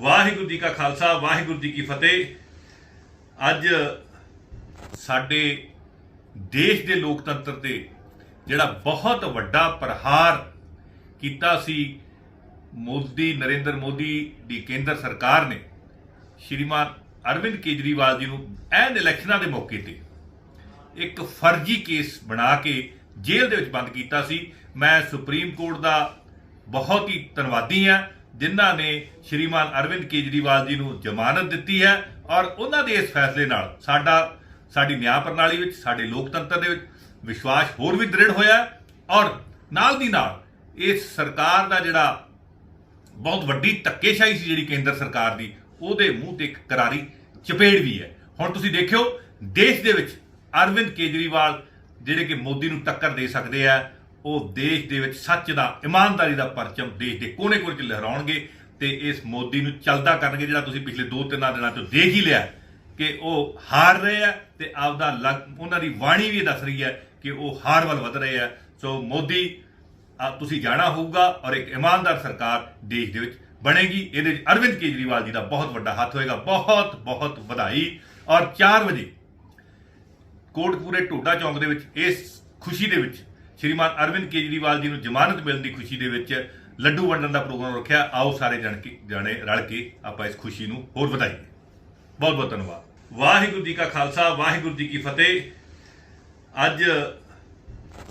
ਵਾਹਿਗੁਰੂ ਜੀ ਕਾ ਖਾਲਸਾ, ਵਾਹਿਗੁਰੂ ਜੀ ਕੀ ਫਤਿਹ। ਅੱਜ ਸਾਡੇ ਦੇਸ਼ ਦੇ ਲੋਕਤੰਤਰ ਤੇ ਜਿਹੜਾ ਬਹੁਤ ਵੱਡਾ ਪ੍ਰਹਾਰ ਕੀਤਾ ਸੀ ਮੋਦੀ, ਨਰਿੰਦਰ ਮੋਦੀ ਦੀ ਕੇਂਦਰ ਸਰਕਾਰ ਨੇ, ਸ਼੍ਰੀਮਾਨ ਅਰਵਿੰਦ ਕੇਜਰੀਵਾਲ ਜੀ ਨੂੰ ਐਨ ਇਲੈਕਸ਼ਨਾਂ ਦੇ ਮੌਕੇ ਤੇ ਇੱਕ ਫਰਜ਼ੀ ਕੇਸ ਬਣਾ ਕੇ ਜੇਲ੍ਹ ਦੇ ਵਿੱਚ ਬੰਦ ਕੀਤਾ ਸੀ। ਮੈਂ ਸੁਪਰੀਮ ਕੋਰਟ ਦਾ ਬਹੁਤ ਹੀ ਧੰਨਵਾਦੀ ਹਾਂ। ਜਿਨ੍ਹਾਂ ਨੇ ਸ਼੍ਰੀਮਾਨ ਅਰਵਿੰਦ ਕੇਜਰੀਵਾਲ ਜੀ ਨੂੰ ਜ਼ਮਾਨਤ ਦਿੱਤੀ ਹੈ ਔਰ ਉਹਨਾਂ ਦੇ ਇਸ ਫੈਸਲੇ ਨਾਲ ਸਾਡਾ, ਸਾਡੀ ਨਿਆਂ ਪ੍ਰਣਾਲੀ ਵਿੱਚ, ਸਾਡੇ ਲੋਕਤੰਤਰ ਦੇ ਵਿੱਚ ਵਿਸ਼ਵਾਸ ਹੋਰ ਵੀ ਦ੍ਰਿੜ ਹੋਇਆ ਔਰ ਨਾਲ ਦੀ ਨਾਲ ਇਸ ਸਰਕਾਰ ਦਾ ਜਿਹੜਾ ਬਹੁਤ ਵੱਡੀ ਧੱਕੇਸ਼ਾਹੀ ਸੀ ਜਿਹੜੀ ਕੇਂਦਰ ਸਰਕਾਰ ਦੀ, ਉਹਦੇ ਮੂੰਹ ਤੇ ਇੱਕ ਕਰਾਰੀ ਚਪੇੜ ਵੀ ਹੈ। ਹੁਣ ਤੁਸੀਂ ਦੇਖਿਓ, ਦੇਸ਼ ਦੇ ਵਿੱਚ ਅਰਵਿੰਦ ਕੇਜਰੀਵਾਲ ਜਿਹੜੇ ਕਿ ਮੋਦੀ ਨੂੰ ਟੱਕਰ ਦੇ ਸਕਦੇ ਆ ਉਹ ਦੇਸ਼ ਦੇ ਵਿੱਚ ਸੱਚ ਦਾ, ਇਮਾਨਦਾਰੀ ਦਾ ਪਰਚਮ ਦੇਸ਼ ਦੇ ਕੋਨੇ-ਕੋਨੇ 'ਚ ਲਹਿਰਾਉਣਗੇ ਤੇ ਇਸ ਮੋਦੀ ਨੂੰ ਚੱਲਦਾ ਕਰਨਗੇ, ਜਿਹੜਾ ਤੁਸੀਂ ਪਿਛਲੇ 2-3 ਦਿਨਾਂ ਤੋਂ ਦੇਖ ਹੀ ਲਿਆ ਕਿ ਉਹ ਹਾਰ ਰਹੇ ਆ ਤੇ ਆਪਦਾ ਲੱਗ- ਉਹਨਾਂ ਦੀ ਵਾਣੀ ਵੀ ਇਹ ਦੱਸ ਰਹੀ ਹੈ ਕਿ ਉਹ ਹਾਰ ਵੱਲ ਵਧ ਰਹੇ ਆ। ਸੋ ਮੋਦੀ ਤੁਸੀਂ ਜਾਣਾ ਹੋਊਗਾ ਔਰ ਇੱਕ ਇਮਾਨਦਾਰ ਸਰਕਾਰ ਦੇਸ਼ ਦੇ ਵਿੱਚ ਬਣੇਗੀ। ਇਹਦੇ ਵਿੱਚ ਅਰਵਿੰਦ ਕੇਜਰੀਵਾਲ ਜੀ ਦਾ ਬਹੁਤ ਵੱਡਾ ਹੱਥ ਹੋਏਗਾ, ਬਹੁਤ ਬਹੁਤ ਵਧਾਈ। ਔਰ 4 ਵਜੇ ਕੋਟਪੂਰੇ ਟੋਡਾ ਚੌਂਕ ਦੇ ਵਿੱਚ ਇਸ ਖੁਸ਼ੀ ਦੇ ਵਿੱਚ ਸ਼੍ਰੀਮਾਨ ਅਰਵਿੰਦ ਕੇਜਰੀਵਾਲ ਜੀ ਨੂੰ ਜ਼ਮਾਨਤ ਮਿਲਣ ਦੀ ਖੁਸ਼ੀ ਦੇ ਵਿੱਚ ਲੱਡੂ ਵੰਡਣ ਦਾ ਪ੍ਰੋਗਰਾਮ ਰੱਖਿਆ। ਆਓ ਸਾਰੇ ਜਣ ਕੇ ਜਾਣੇ ਰਲ ਕੇ ਆਪਾਂ ਇਸ ਖੁਸ਼ੀ ਨੂੰ ਹੋਰ ਵਧਾਈਏ। ਬਹੁਤ ਬਹੁਤ ਧੰਨਵਾਦ। ਵਾਹਿਗੁਰੂ ਜੀ ਕਾ ਖਾਲਸਾ, ਵਾਹਿਗੁਰੂ ਜੀ ਕੀ ਫਤਿਹ। ਅੱਜ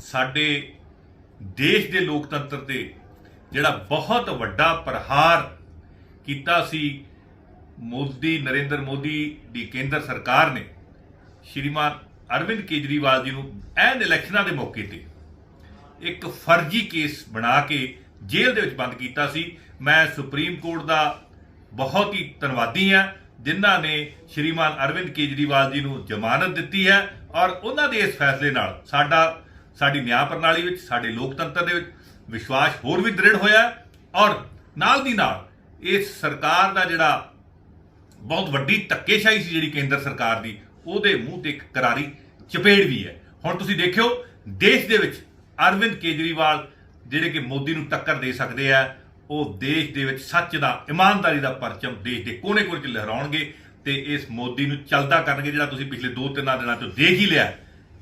ਸਾਡੇ ਦੇਸ਼ ਦੇ ਲੋਕਤੰਤਰ ਤੇ ਜਿਹੜਾ ਬਹੁਤ ਵੱਡਾ ਪ੍ਰਹਾਰ ਕੀਤਾ ਸੀ ਮੋਦੀ ਨਰਿੰਦਰ ਮੋਦੀ ਦੀ ਕੇਂਦਰ ਸਰਕਾਰ ਨੇ, ਸ਼੍ਰੀਮਾਨ ਅਰਵਿੰਦ ਕੇਜਰੀਵਾਲ ਜੀ ਨੂੰ ਐਨ ਇਲੈਕਸ਼ਨਾਂ ਦੇ ਮੌਕੇ ਤੇ ਇੱਕ ਫਰਜ਼ੀ ਕੇਸ ਬਣਾ ਕੇ ਜੇਲ੍ਹ ਦੇ ਵਿੱਚ ਬੰਦ ਕੀਤਾ ਸੀ। ਮੈਂ ਸੁਪਰੀਮ ਕੋਰਟ ਦਾ ਬਹੁਤ ਹੀ ਧੰਨਵਾਦੀ ਹਾਂ, ਜਿਨ੍ਹਾਂ ਨੇ ਸ਼੍ਰੀਮਾਨ ਅਰਵਿੰਦ ਕੇਜਰੀਵਾਲ ਜੀ ਨੂੰ ਜ਼ਮਾਨਤ ਦਿੱਤੀ ਹੈ ਔਰ ਉਹਨਾਂ ਦੇ ਇਸ ਫੈਸਲੇ ਨਾਲ ਸਾਡਾ, ਸਾਡੀ ਨਿਆਂ ਪ੍ਰਣਾਲੀ ਵਿੱਚ, ਸਾਡੇ ਲੋਕਤੰਤਰ ਦੇ ਵਿੱਚ ਵਿਸ਼ਵਾਸ ਹੋਰ ਵੀ ਦ੍ਰਿੜ ਹੋਇਆ ਔਰ ਨਾਲ ਦੀ ਨਾਲ ਇਸ ਸਰਕਾਰ ਦਾ ਜਿਹੜਾ ਬਹੁਤ ਵੱਡੀ ਧੱਕੇਸ਼ਾਹੀ ਸੀ ਜਿਹੜੀ ਕੇਂਦਰ ਸਰਕਾਰ ਦੀ, ਉਹਦੇ ਮੂੰਹ ਤੇ ਇੱਕ ਕਰਾਰੀ ਚਪੇੜ ਵੀ ਹੈ। ਹੁਣ ਤੁਸੀਂ ਦੇਖਿਓ, ਦੇਸ਼ ਦੇ ਵਿੱਚ ਅਰਵਿੰਦ ਕੇਜਰੀਵਾਲ ਜਿਹੜੇ ਕਿ ਮੋਦੀ ਨੂੰ ਟੱਕਰ ਦੇ ਸਕਦੇ ਆ, ਉਹ ਦੇਸ਼ ਦੇ ਵਿੱਚ ਸੱਚ ਦਾ, ਇਮਾਨਦਾਰੀ ਦਾ ਪਰਚਮ ਦੇਸ਼ ਦੇ ਕੋਨੇ-ਕੋਨੇ 'ਚ ਲਹਿਰਾਉਣਗੇ ਤੇ ਇਸ ਮੋਦੀ ਨੂੰ ਚੱਲਦਾ ਕਰਨਗੇ, ਜਿਹੜਾ ਤੁਸੀਂ ਪਿਛਲੇ 2-3 ਦਿਨਾਂ ਤੋਂ ਦੇਖ ਹੀ ਲਿਆ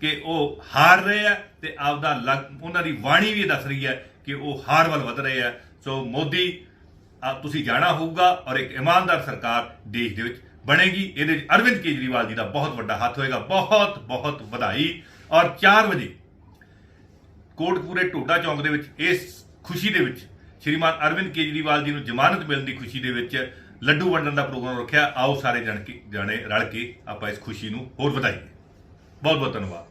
ਕਿ ਉਹ ਹਾਰ ਰਹੇ ਆ ਤੇ ਆਪਦਾ ਲੱਗ- ਉਹਨਾਂ ਦੀ ਵਾਣੀ ਵੀ ਇਹ ਦੱਸ ਰਹੀ ਹੈ ਕਿ ਉਹ ਹਾਰ ਵੱਲ ਵਧ ਰਹੇ ਆ। ਸੋ ਮੋਦੀ ਤੁਸੀਂ ਜਾਣਾ ਹੋਊਗਾ ਔਰ ਇੱਕ ਇਮਾਨਦਾਰ ਸਰਕਾਰ ਦੇਸ਼ ਦੇ ਵਿੱਚ ਬਣੇਗੀ। ਇਹਦੇ ਵਿੱਚ ਅਰਵਿੰਦ ਕੇਜਰੀਵਾਲ ਜੀ ਦਾ ਬਹੁਤ ਵੱਡਾ ਹੱਥ ਹੋਏਗਾ ਬਹੁਤ ਬਹੁਤ ਵਧਾਈ। ਔਰ 4 ਵਜੇ ਕੋਟਪੂਰੇ ਟੋਡਾ ਚੌਂਕ ਦੇ ਵਿੱਚ, ਇਸ ਖੁਸ਼ੀ ਦੇ ਵਿੱਚ, ਸ਼੍ਰੀਮਾਨ ਅਰਵਿੰਦ ਕੇਜਰੀਵਾਲ ਜੀ ਨੂੰ ਜ਼ਮਾਨਤ ਮਿਲਣ ਦੀ ਖੁਸ਼ੀ ਦੇ ਵਿੱਚ ਲੱਡੂ ਵੰਡਣ ਦਾ ਪ੍ਰੋਗਰਾਮ ਰੱਖਿਆ। ਆਓ ਸਾਰੇ ਜਣ ਕੇ, ਜਾਣੇ ਰਲ ਕੇ ਆਪਾਂ ਇਸ ਖੁਸ਼ੀ ਨੂੰ ਹੋਰ ਵਧਾਈਏ। ਬਹੁਤ ਬਹੁਤ ਧੰਨਵਾਦ।